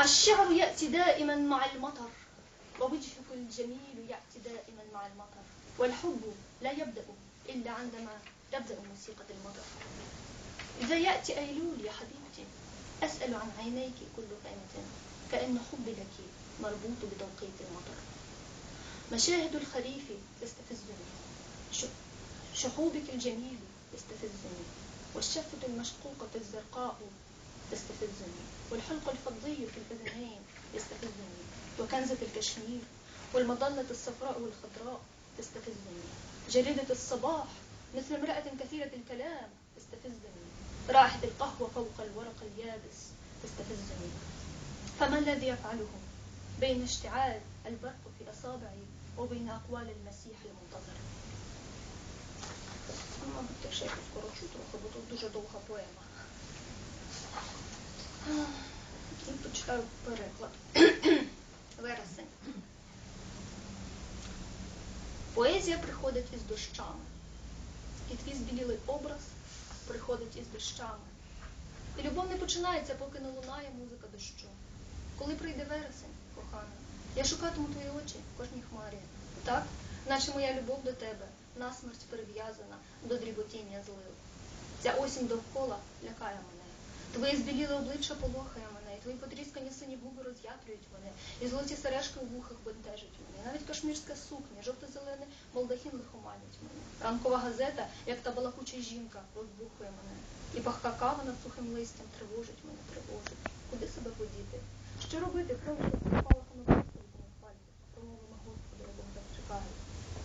الشعر يأتي دائما مع المطر ووجهك الجميل يأتي دائما مع المطر والحب لا يبدأ إلا عندما تبدأ موسيقى المطر. إذا يأتي أيلول يا حبيبتي أسأل عن عينيك كل فائمة كأن حبي لك مربوط بتوقيت المطر. مشاهد الخريف تستفزني شحوبك الجميل يستفزني والشفة المشقوقة الزرقاء تستفزني والحلق الفضي وكنزة الكشمير والمظلة الصفراء والخضراء تستفزني جريدة الصباح مثل امرأة كثيرة الكلام تستفزني رائحة القهوة فوق الورق اليابس تستفزني فما الذي يفعله بين اشتعال البرق في أصابعي وبين أقوال المسيح المنتظر Мабуть, теж якось коротшу трохи, бо тут дуже довга поема. І почитаю переклад. Вересень. Поезія приходить із дощами. І твій збілілий образ приходить із дощами. І любов не починається, поки не лунає музика дощу. Коли прийде вересень, кохана, я шукатиму твої очі в кожній хмарі. Так, наче моя любов до тебе насмерть перев'язана до дріботіння злив. Ця осінь довкола лякає мене. Твої збіліле обличчя полохає мене, і твої потріскані сині губи роз'ятрюють мене, і золоті сережки у вухах бентежать мене. Навіть кашмірська сукня, жовто-зелений молдахін лихоманять мене. Ранкова газета, як та балакуча жінка, розбухує мене. І пахка кава над сухим листям тривожить мене, тривожить. Куди себе подіти? Що робити, кров спалахами Господи на пальцях, промовимо Господи, так чекаю.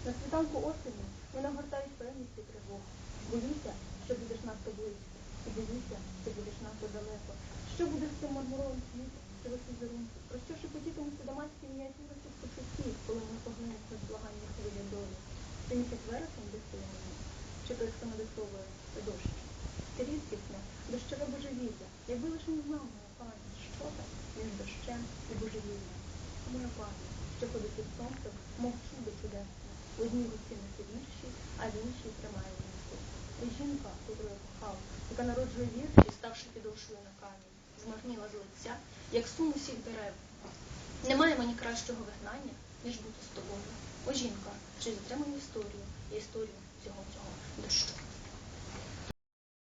На світанку осені мене гортають певність і тривога. Боюся, що будеш надто близько, боюся, що будеш надто далеко. Що буде з цим мармуровим світом, що ви візерунки? Про що шепотітимуться даманські мініатюри цих почуттів, коли вони поглинуть на благання хвилі долі? Це місяць вересень диктує мені, чи той, хто надиктовує це дощ? Це рідкісне, дощове божевілля. Якби лише не знав моя пані, що там між дощем і божевіллям. Моя пані, що ходить під сонцем, мов чудо чудесне. В одній руці несе вірші, а в іншій тримає лісу. І жінка, котру я кохав, яка народжує і ставши підошвою на камінь, змарніла з лиця, як сум усіх дерев. Немає мені кращого вигнання, ніж бути з тобою. О, жінка, чи затримаю історію і історію цього цього дощу.